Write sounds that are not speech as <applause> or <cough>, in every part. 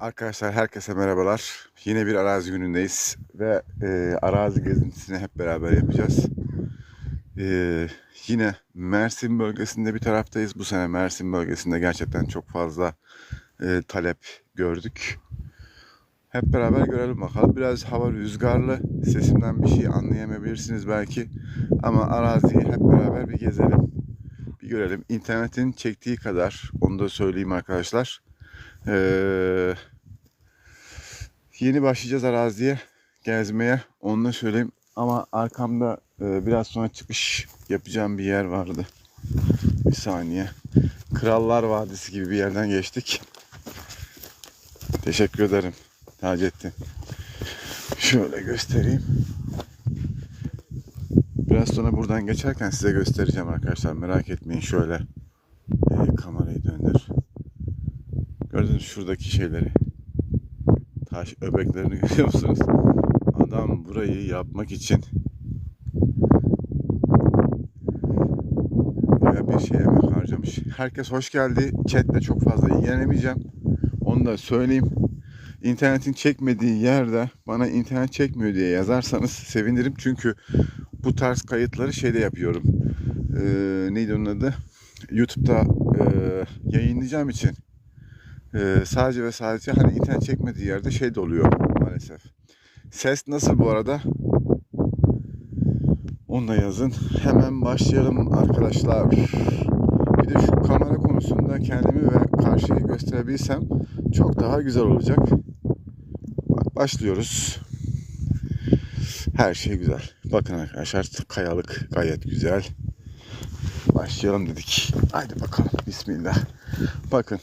Arkadaşlar herkese merhabalar. Yine bir arazi günündeyiz ve e, arazi gezintisini hep beraber yapacağız. E, yine Mersin bölgesinde bir taraftayız. Bu sene Mersin bölgesinde gerçekten çok fazla e, talep gördük. Hep beraber görelim bakalım. Biraz hava rüzgarlı. Sesimden bir şey anlayamayabilirsiniz belki. Ama araziyi hep beraber bir gezelim. Bir görelim. İnternetin çektiği kadar onu da söyleyeyim arkadaşlar. Ee, yeni başlayacağız araziye gezmeye. Onu da söyleyeyim. Ama arkamda e, biraz sonra çıkış yapacağım bir yer vardı. Bir saniye. Krallar Vadisi gibi bir yerden geçtik. Teşekkür ederim. Taceddin. Şöyle göstereyim. Biraz sonra buradan geçerken size göstereceğim arkadaşlar. Merak etmeyin şöyle. e, döndür. Mü şuradaki şeyleri? Taş öbeklerini <laughs> görüyor musunuz? Adam burayı yapmak için baya bir şey emek harcamış. Herkes hoş geldi. Chatle çok fazla ilgilenemeyeceğim. Onu da söyleyeyim. İnternetin çekmediği yerde bana internet çekmiyor diye yazarsanız sevinirim. Çünkü bu tarz kayıtları şeyde yapıyorum. Ee, neydi onun adı? YouTube'da e, yayınlayacağım için sadece ve sadece hani internet çekmediği yerde şey de oluyor maalesef. Ses nasıl bu arada? Onu da yazın. Hemen başlayalım arkadaşlar. Bir de şu kamera konusunda kendimi ve karşıyı gösterebilsem çok daha güzel olacak. Bak başlıyoruz. Her şey güzel. Bakın arkadaşlar kayalık gayet güzel. Başlayalım dedik. Haydi bakalım. Bismillah. Bakın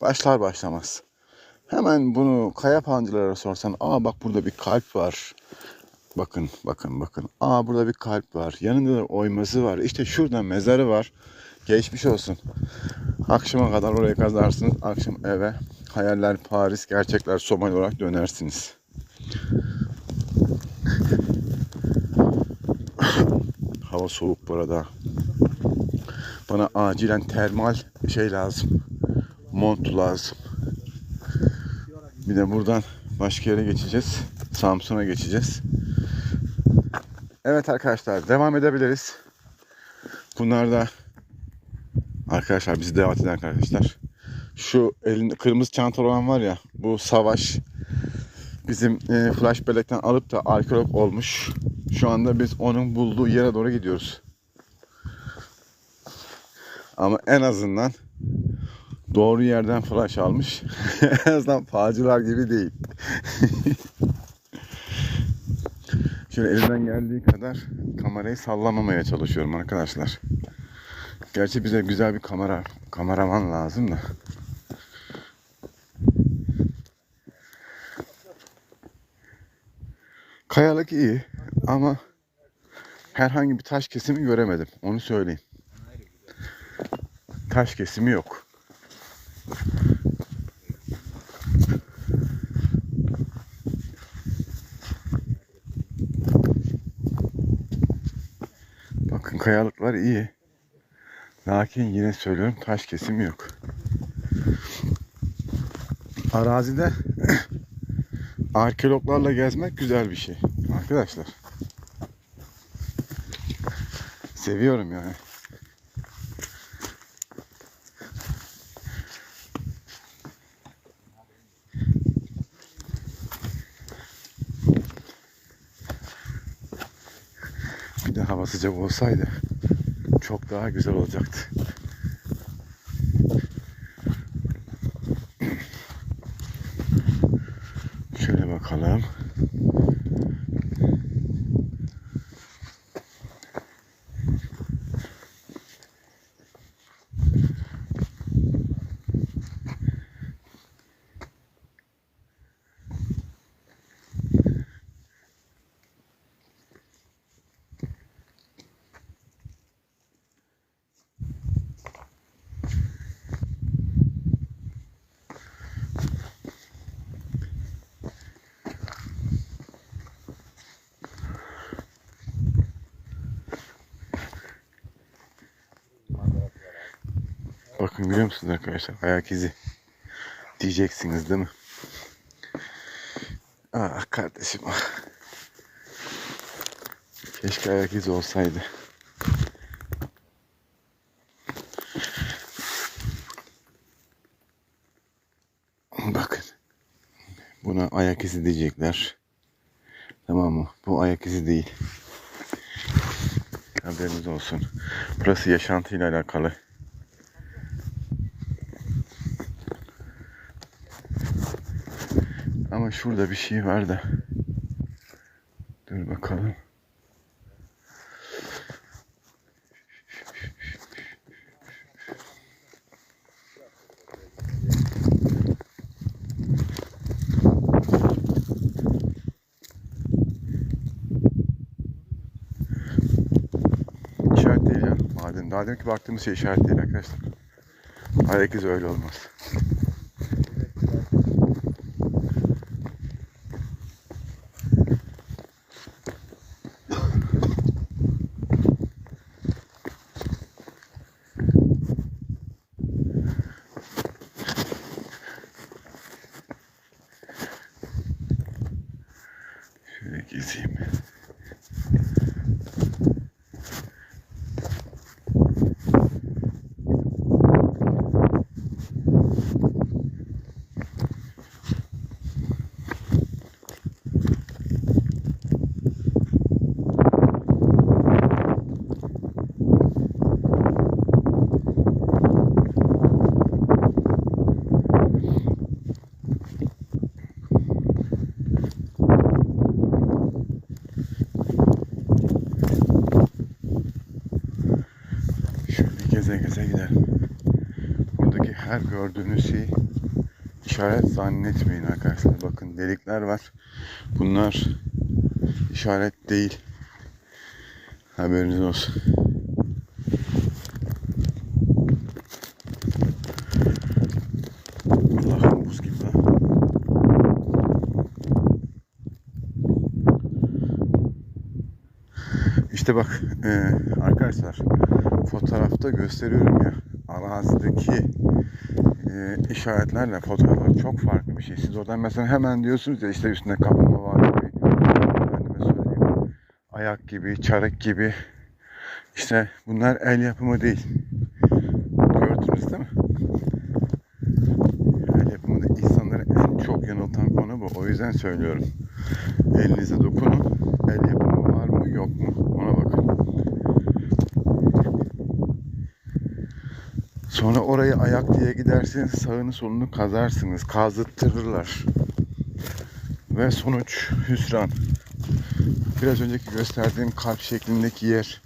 başlar başlamaz. Hemen bunu kaya pancılara sorsan, aa bak burada bir kalp var. Bakın, bakın, bakın. Aa burada bir kalp var. Yanında da oyması var. İşte şurada mezarı var. Geçmiş olsun. Akşama kadar oraya kazarsınız. Akşam eve hayaller Paris, gerçekler Somali olarak dönersiniz. Hava soğuk bu arada. Bana acilen termal şey lazım mont lazım. Bir de buradan başka yere geçeceğiz. Samsun'a geçeceğiz. Evet arkadaşlar devam edebiliriz. Bunlar da arkadaşlar bizi davet eden arkadaşlar. Şu elinde kırmızı çantalı olan var ya bu savaş bizim e, flash bellekten alıp da arkeolog olmuş. Şu anda biz onun bulduğu yere doğru gidiyoruz. Ama en azından doğru yerden flash almış. <laughs> en azından fağcılar gibi değil. <laughs> Şöyle elimden geldiği kadar kamerayı sallamamaya çalışıyorum arkadaşlar. Gerçi bize güzel bir kamera, kameraman lazım da. Kayalık iyi ama herhangi bir taş kesimi göremedim. Onu söyleyeyim. Taş kesimi yok. Bakın kayalıklar iyi. Lakin yine söylüyorum taş kesimi yok. Arazide <clears throat> arkeologlarla gezmek güzel bir şey. Arkadaşlar. Seviyorum yani. Bir de hava sıcak olsaydı çok daha güzel olacaktı. Şöyle bakalım. Bakın görüyor musunuz arkadaşlar ayak izi diyeceksiniz değil mi? Ah kardeşim ah. Keşke ayak izi olsaydı. Bakın. Buna ayak izi diyecekler. Tamam mı? Bu ayak izi değil. Haberiniz olsun. Burası yaşantıyla alakalı. Ama şurada bir şey var da. Dur bakalım. İşaret değil ya. Maden. Daha demek ki baktığımız şey işaret değil arkadaşlar. İzi öyle olmaz. Şöyle gezeyim. Şöyle geze gidelim. Buradaki her gördüğünüz şey işaret zannetmeyin arkadaşlar. Bakın delikler var. Bunlar işaret değil. Haberiniz olsun. İşte bak e, arkadaşlar fotoğrafta gösteriyorum ya arazideki e, işaretlerle fotoğraflar çok farklı bir şey. Siz oradan mesela hemen diyorsunuz ya işte üstünde kapama var gibi, söyleyeyim, ayak gibi, çarık gibi. İşte bunlar el yapımı değil. Gördünüz değil mi? El yapımı değil. İnsanları en çok yanıltan konu bu. O yüzden söylüyorum. Elinize dokunun. El yapımı var mı yok mu? Ona bakın. Sonra orayı ayak diye gidersiniz sağını solunu kazarsınız. Kazıttırırlar. Ve sonuç hüsran. Biraz önceki gösterdiğim kalp şeklindeki yer.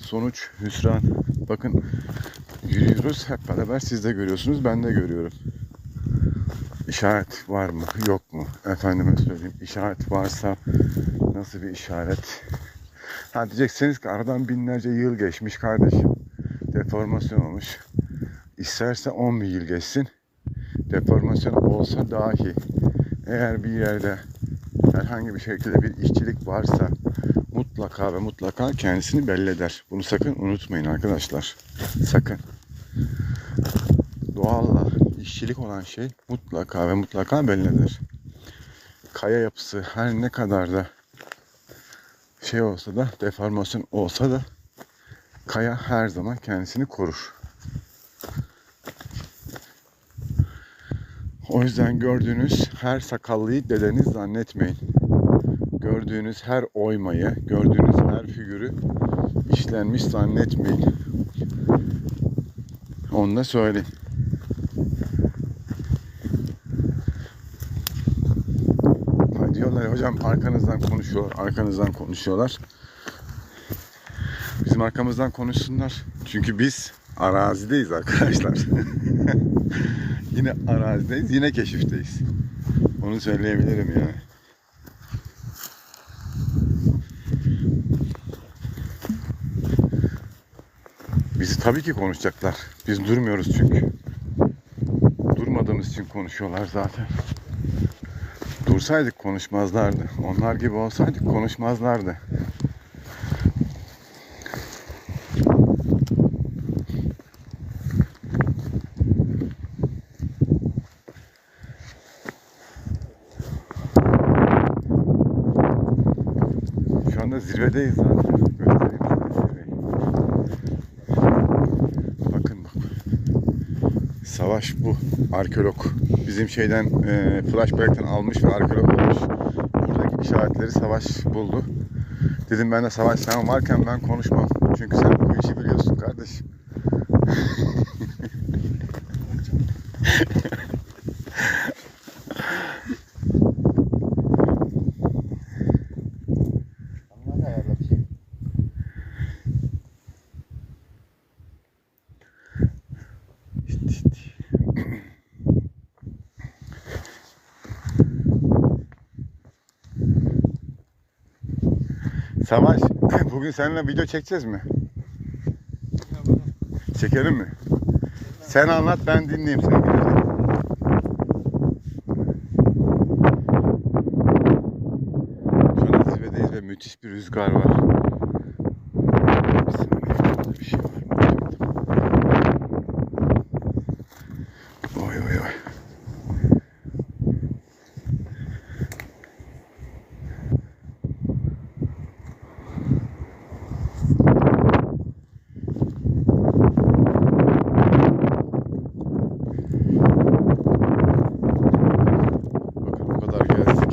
Sonuç hüsran. Bakın yürüyoruz hep beraber siz de görüyorsunuz ben de görüyorum. İşaret var mı yok mu? Efendime söyleyeyim işaret varsa nasıl bir işaret? Ha diyeceksiniz ki aradan binlerce yıl geçmiş kardeşim. Deformasyon olmuş. İsterse 10 bin yıl geçsin. Deformasyon olsa dahi eğer bir yerde herhangi bir şekilde bir işçilik varsa mutlaka ve mutlaka kendisini belli eder. Bunu sakın unutmayın arkadaşlar. Sakın. Doğalla işçilik olan şey mutlaka ve mutlaka belli eder. Kaya yapısı her ne kadar da şey olsa da deformasyon olsa da kaya her zaman kendisini korur. O yüzden gördüğünüz her sakallıyı dedeniz zannetmeyin. Gördüğünüz her oymayı, gördüğünüz her figürü işlenmiş zannetmeyin. Onu da söyleyeyim. Diyorlar hocam arkanızdan konuşuyorlar, arkanızdan konuşuyorlar. Bizim arkamızdan konuşsunlar. Çünkü biz arazideyiz arkadaşlar. <laughs> yine arazideyiz, yine keşifteyiz. Onu söyleyebilirim yani. Bizi tabii ki konuşacaklar. Biz durmuyoruz çünkü. Durmadığımız için konuşuyorlar zaten. Dursaydık konuşmazlardı. Onlar gibi olsaydık konuşmazlardı. anda zirvedeyiz zaten. Bakın bak. Savaş bu. Arkeolog. Bizim şeyden e, flashback'ten almış ve arkeolog olmuş. Buradaki işaretleri savaş buldu. Dedim ben de savaş sen varken ben konuşmam. Çünkü sen bu işi biliyorsun kardeşim. <laughs> Savaş, <laughs> bugün seninle video çekeceğiz mi? Çekelim mi? Sen anlat ben dinleyeyim seni. An zirvedeyiz ve müthiş bir rüzgar var. Bir saniye, burada bir şey var mı? Oy oy oy. Bakın o kadar gezdik.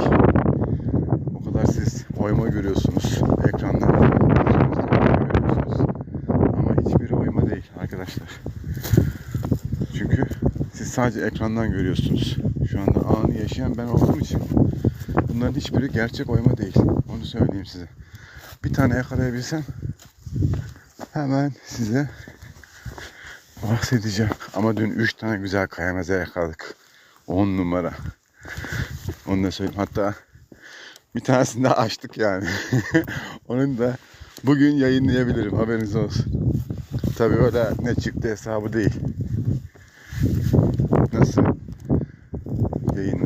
O kadar siz oyma görüyorsunuz. Ekranda görüyorsunuz. Ama hiçbiri oyma değil arkadaşlar. Çünkü siz sadece ekrandan görüyorsunuz. Şu anda anı yaşayan ben olduğum için bunların hiçbiri gerçek oyma değil. Onu söyleyeyim size. Bir tane yakalayabilsem hemen size bahsedeceğim. Ama dün 3 tane güzel kayameze yakaladık. 10 numara. Onu da söyleyeyim. Hatta bir tanesini de açtık yani. <laughs> Onun da bugün yayınlayabilirim. Haberiniz olsun. Tabii öyle ne çıktı hesabı değil. Nasıl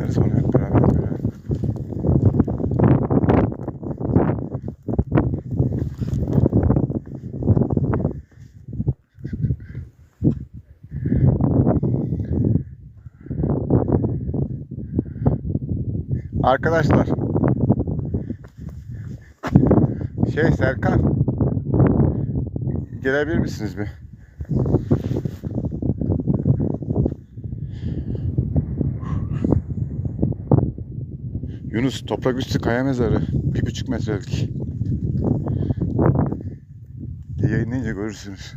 yayınlarız onu hep beraber görelim. Arkadaşlar şey Serkan gelebilir misiniz bir? Yunus toprak üstü kaya mezarı. Bir buçuk metrelik. Yayınlayınca görürsünüz.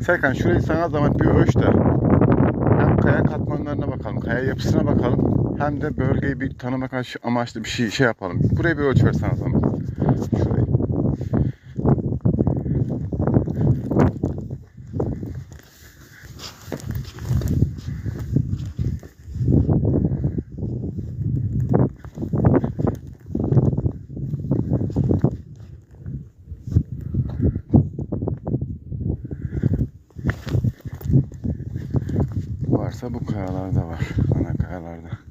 Serkan şurayı sana zaman bir ölç de hem kaya katmanlarına bakalım, kaya yapısına bakalım hem de bölgeyi bir tanımak amaç- amaçlı bir şey şey yapalım. Buraya bir ölç ver sana zaman. Varsa bu kayalarda var. Ana kayalarda.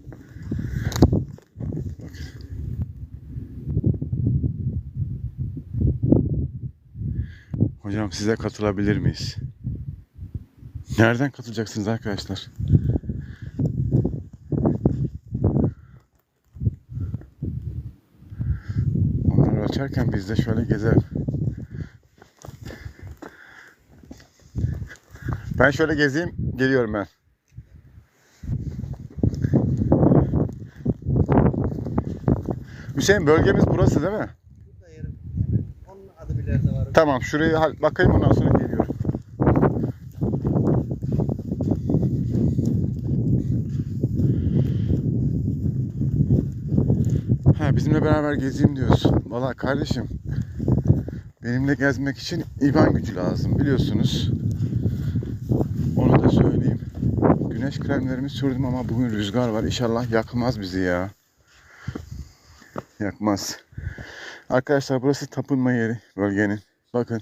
Hocam size katılabilir miyiz? Nereden katılacaksınız arkadaşlar? Onları açarken biz de şöyle gezelim. Ben şöyle gezeyim, geliyorum ben. Hüseyin bölgemiz burası değil mi? Burada yerim. Hemen onun adı var. Tamam şurayı hal- bakayım ondan sonra geliyorum. Ha bizimle beraber gezeyim diyorsun. Valla kardeşim benimle gezmek için iban gücü lazım biliyorsunuz. Onu da söyleyeyim. Güneş kremlerimi sürdüm ama bugün rüzgar var. İnşallah yakmaz bizi ya. Yakmaz. Arkadaşlar burası tapınma yeri bölgenin. Bakın.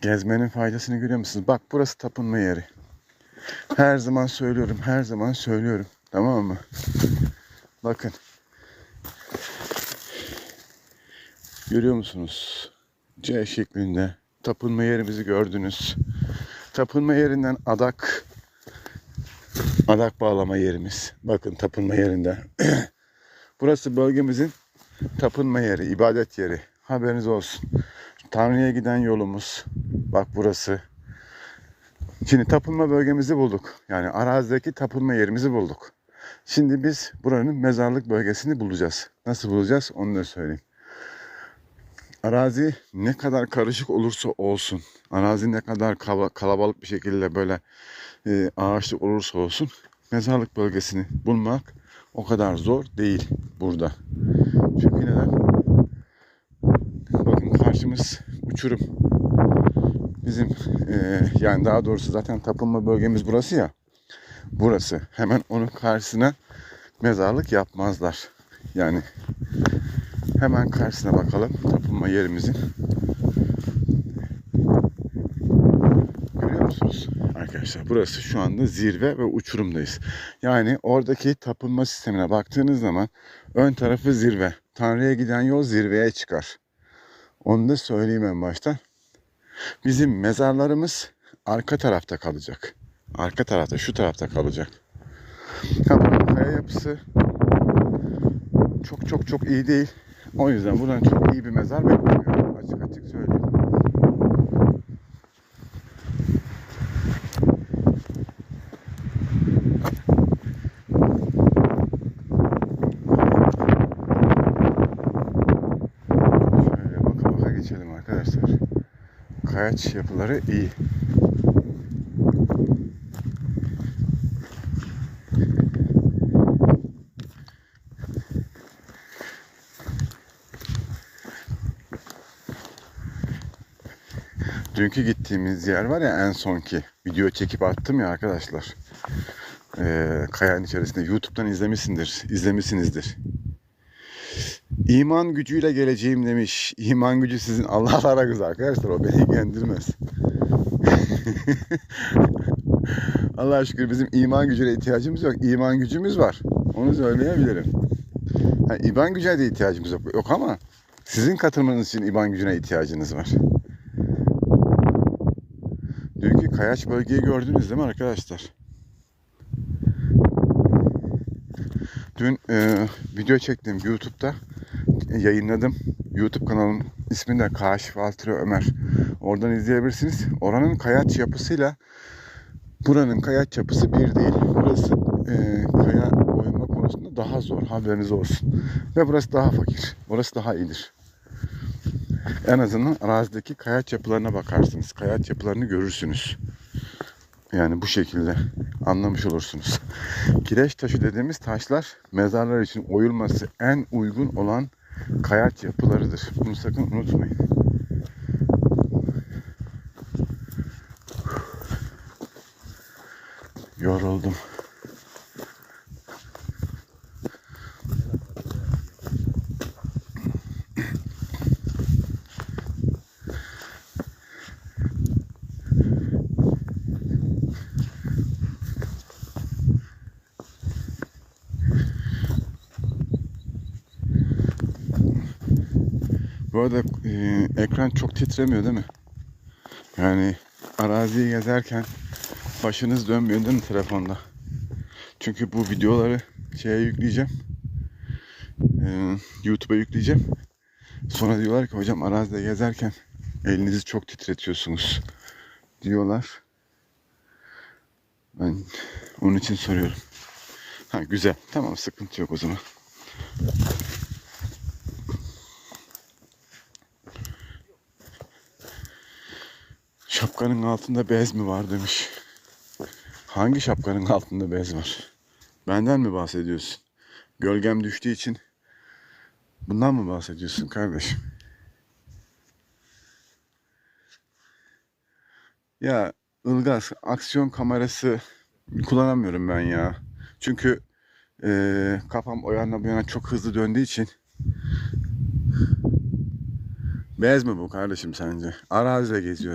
Gezmenin faydasını görüyor musunuz? Bak burası tapınma yeri. Her zaman söylüyorum, her zaman söylüyorum. Tamam mı? Bakın. Görüyor musunuz? C şeklinde tapınma yerimizi gördünüz. Tapınma yerinden adak adak bağlama yerimiz. Bakın tapınma yerinde. <clears throat> Burası bölgemizin tapınma yeri, ibadet yeri. Haberiniz olsun. Tanrı'ya giden yolumuz. Bak burası. Şimdi tapınma bölgemizi bulduk. Yani arazideki tapınma yerimizi bulduk. Şimdi biz buranın mezarlık bölgesini bulacağız. Nasıl bulacağız onu da söyleyeyim. Arazi ne kadar karışık olursa olsun, arazi ne kadar kala- kalabalık bir şekilde böyle e, ağaçlık olursa olsun mezarlık bölgesini bulmak o kadar zor değil burada. Çünkü neden? Bakın karşımız uçurum. Bizim e, yani daha doğrusu zaten tapınma bölgemiz burası ya. Burası. Hemen onun karşısına mezarlık yapmazlar. Yani hemen karşısına bakalım tapınma yerimizin. Görüyor musunuz? Arkadaşlar burası şu anda zirve ve uçurumdayız. Yani oradaki tapınma sistemine baktığınız zaman ön tarafı zirve. Tanrı'ya giden yol zirveye çıkar. Onu da söyleyeyim en baştan. Bizim mezarlarımız arka tarafta kalacak. Arka tarafta, şu tarafta kalacak. Buranın kaya yapısı çok çok çok iyi değil. O yüzden buradan çok iyi bir mezar beklemiyorum. Açık açık söyleyeyim. Şöyle baka baka geçelim arkadaşlar. Kayaç yapıları iyi. Dünkü gittiğimiz yer var ya en sonki. Video çekip attım ya arkadaşlar. Ee, kayanın içerisinde. YouTube'dan izlemişsindir. izlemişsinizdir. İman gücüyle geleceğim demiş. İman gücü sizin Allah'lara kız arkadaşlar. O beni ilgilendirmez. <laughs> Allah'a şükür bizim iman gücüne ihtiyacımız yok. İman gücümüz var. Onu söyleyebilirim. Ha, iman gücüne de ihtiyacımız yok. Yok ama sizin katılmanız için iman gücüne ihtiyacınız var. Dünkü kayaç bölgeyi gördünüz değil mi arkadaşlar? Dün e, video çektim YouTube'da yayınladım. YouTube kanalım ismi de Kaşif Altırı Ömer. Oradan izleyebilirsiniz. Oranın kayaç yapısıyla buranın kayaç yapısı bir değil. Burası e, kaya oyma konusunda daha zor. Haberiniz olsun. Ve burası daha fakir. Burası daha iyidir. En azından arazideki kayaç yapılarına bakarsınız. Kayaç yapılarını görürsünüz. Yani bu şekilde anlamış olursunuz. Kireç taşı dediğimiz taşlar mezarlar için oyulması en uygun olan kayaç yapılarıdır. Bunu sakın unutmayın. Yoruldum. Bu arada e, ekran çok titremiyor değil mi? Yani araziyi gezerken başınız dönmüyor değil mi telefonda? Çünkü bu videoları şeye yükleyeceğim. E, YouTube'a yükleyeceğim. Sonra diyorlar ki hocam arazide gezerken elinizi çok titretiyorsunuz diyorlar. Ben onun için soruyorum. Ha güzel. Tamam sıkıntı yok o zaman. Şapkanın altında bez mi var demiş. Hangi şapkanın altında bez var? Benden mi bahsediyorsun? Gölgem düştüğü için bundan mı bahsediyorsun kardeşim? Ya Ilgaz aksiyon kamerası kullanamıyorum ben ya. Çünkü eee, kafam o yana bu yana çok hızlı döndüğü için Bez mi bu kardeşim sence? Arazide geziyoruz.